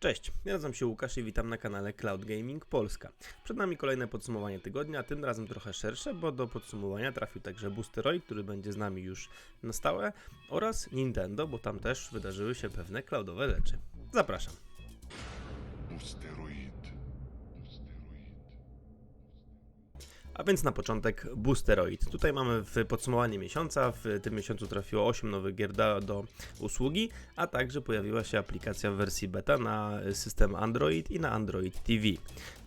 Cześć, ja nazywam się Łukasz i witam na kanale Cloud Gaming Polska. Przed nami kolejne podsumowanie tygodnia, tym razem trochę szersze, bo do podsumowania trafił także Boosteroid, który będzie z nami już na stałe, oraz Nintendo, bo tam też wydarzyły się pewne cloudowe rzeczy. Zapraszam. Boosteroid. A więc na początek Boosteroid. Tutaj mamy w podsumowanie miesiąca. W tym miesiącu trafiło 8 nowych gier do, usługi, a także pojawiła się aplikacja w wersji beta na system Android i na Android TV.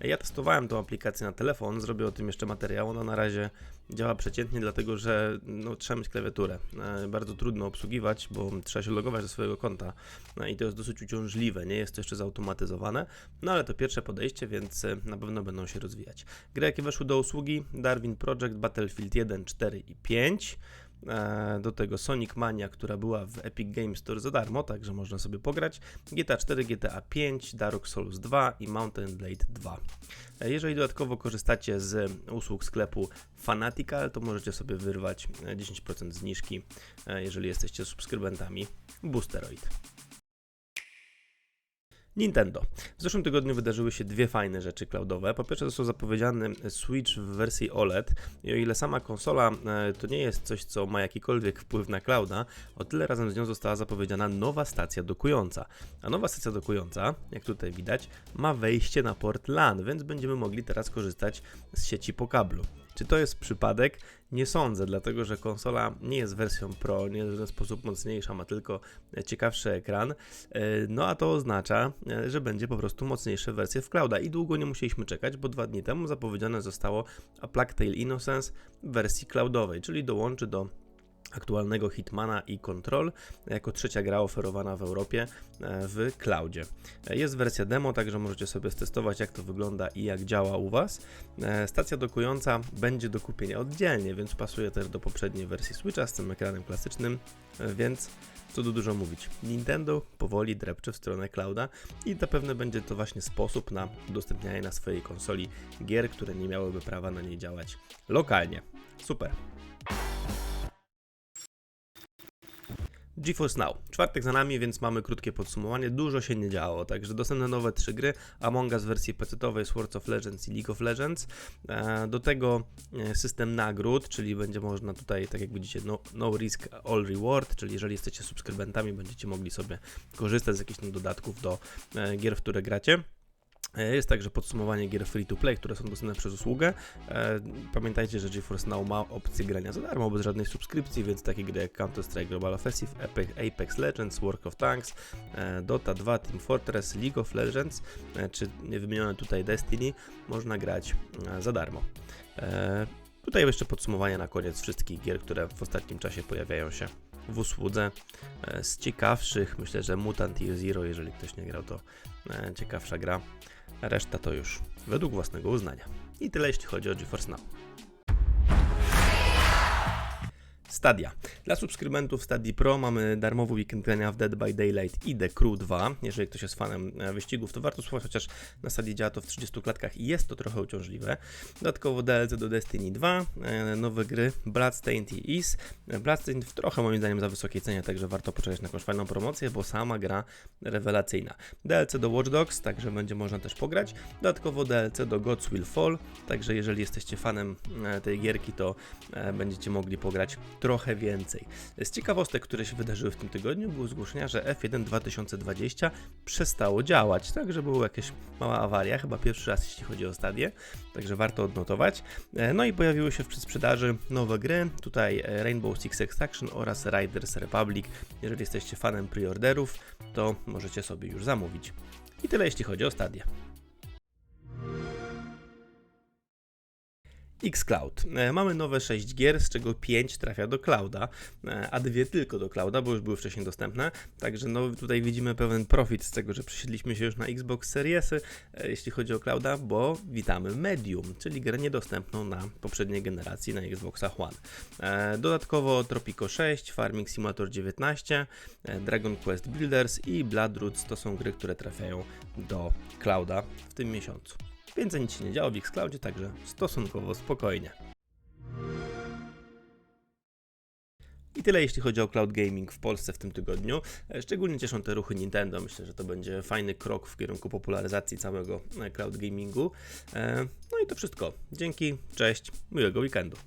Ja testowałem tą aplikację na telefon, zrobię o tym jeszcze materiał. Ona na razie działa przeciętnie, dlatego że no, trzeba mieć klawiaturę. E, Bardzo trudno obsługiwać, bo trzeba się logować do swojego konta no, i to jest dosyć uciążliwe. Nie jest to jeszcze zautomatyzowane, no ale to pierwsze podejście, więc e, na pewno będą się rozwijać. Gry, jakie weszły do usługi: Darwin Project, Battlefield 1, 4 i 5. E, Do tego Sonic Mania, która była w Epic Games Store za darmo, także można sobie pograć. GTA 4, GTA 5, Dark Souls 2 i Mountain Blade 2. E, Jeżeli dodatkowo korzystacie z usług sklepu Fanatical, to możecie sobie wyrwać e, 10% zniżki, e, jeżeli jesteście subskrybentami Boosteroid. Nintendo. W zeszłym tygodniu wydarzyły się dwie fajne rzeczy cloudowe. Po pierwsze został zapowiedziany Switch w wersji OLED i o ile sama konsola e, to nie jest coś, co ma jakikolwiek wpływ na clouda, o tyle razem z nią została zapowiedziana nowa stacja dokująca. A nowa stacja dokująca, jak tutaj widać, ma wejście na port LAN, więc będziemy mogli teraz korzystać z sieci po kablu. Czy to jest przypadek? Nie sądzę, dlatego że konsola nie jest wersją Pro, nie jest w żaden sposób mocniejsza, ma tylko e, ciekawszy ekran. E, No a to oznacza, e, że będzie po prostu mocniejsze wersje w clouda i długo nie musieliśmy czekać, bo dwa dni temu zapowiedziane zostało A Plague Tale Innocence w wersji cloudowej, czyli dołączy do aktualnego Hitmana i Control jako trzecia gra oferowana w Europie e, w cloudzie. E, Jest wersja demo, także możecie sobie stestować jak to wygląda i jak działa u Was. E, Stacja dokująca będzie do kupienia oddzielnie, więc pasuje też do poprzedniej wersji Switcha z tym ekranem klasycznym, więc co tu dużo mówić. Nintendo powoli drepcze w stronę clouda i zapewne będzie to właśnie sposób na udostępnianie na swojej konsoli gier, które nie miałyby prawa na niej działać lokalnie. Super. GeForce Now. Czwartek za nami, więc mamy krótkie podsumowanie. Dużo się nie działo, także dostępne nowe trzy gry. Among Us w wersji PC-owej, Swords of Legends i League of Legends. E, Do tego e, system nagród, czyli będzie można tutaj, tak jak widzicie, no, no risk, all reward, czyli jeżeli jesteście subskrybentami, będziecie mogli sobie korzystać z jakichś dodatków do e, gier, w które gracie. E, Jest także podsumowanie gier free to play, które są dostępne przez usługę. E, Pamiętajcie, że GeForce Now ma opcję grania za darmo, bez żadnej subskrypcji, więc takie gry jak Counter-Strike Global Offensive, Apex, Legends, World of Tanks, e, Dota 2, Team Fortress, League of Legends, czy wymienione tutaj Destiny, można grać za darmo. Tutaj jeszcze podsumowanie na koniec wszystkich gier, które w ostatnim czasie pojawiają się w usłudze. E, Z ciekawszych, myślę, że Mutant Year Zero, jeżeli ktoś nie grał, to e, ciekawsza gra. Reszta to już według własnego uznania. I tyle jeśli chodzi o GeForce Now. Stadia. Dla subskrybentów Stadii Pro mamy darmowy weekend grania w Dead by Daylight i The Crew 2. Jeżeli ktoś jest fanem e, wyścigów, to warto spróbować, chociaż na Stadii działa to w 30 klatkach i jest to trochę uciążliwe. Dodatkowo DLC do Destiny 2, e, nowe gry Bloodstained i Is. Bloodstained w trochę moim zdaniem za wysokiej cenie, także warto poczekać na jakąś fajną promocję, bo sama gra rewelacyjna. DLC do Watch Dogs, także będzie można też pograć. Dodatkowo DLC do Gods Will Fall, także jeżeli jesteście fanem e, tej gierki, to będziecie mogli pograć trochę więcej. Z ciekawostek, które się wydarzyły w tym tygodniu, były zgłoszenia, że F1 2020 przestało działać, także była jakaś mała awaria, chyba pierwszy raz jeśli chodzi o stadię, także warto odnotować. E, No i pojawiły się w przedsprzedaży nowe gry, tutaj e, Rainbow Six Extraction oraz Riders Republic. Jeżeli jesteście fanem preorderów, to możecie sobie już zamówić. I tyle jeśli chodzi o stadię. Xcloud. E, Mamy nowe 6 gier, z czego 5 trafia do clouda, e, a dwie tylko do clouda, bo już były wcześniej dostępne. Także no, tutaj widzimy pewien profit z tego, że przesiedliśmy się już na Xbox Seriesy, e, jeśli chodzi o clouda, bo witamy Medium, czyli grę niedostępną na poprzedniej generacji na Xboxach One. Dodatkowo Tropico 6, Farming Simulator 19, e, Dragon Quest Builders i Bloodroots to są gry, które trafiają do clouda w tym miesiącu. Więcej nic się nie działo w Xcloudzie, także stosunkowo spokojnie. I tyle jeśli chodzi o cloud gaming w Polsce w tym tygodniu. E, Szczególnie cieszą te ruchy Nintendo. Myślę, że to będzie fajny krok w kierunku popularyzacji całego e, cloud gamingu. E, No i to wszystko. Dzięki, cześć, miłego weekendu.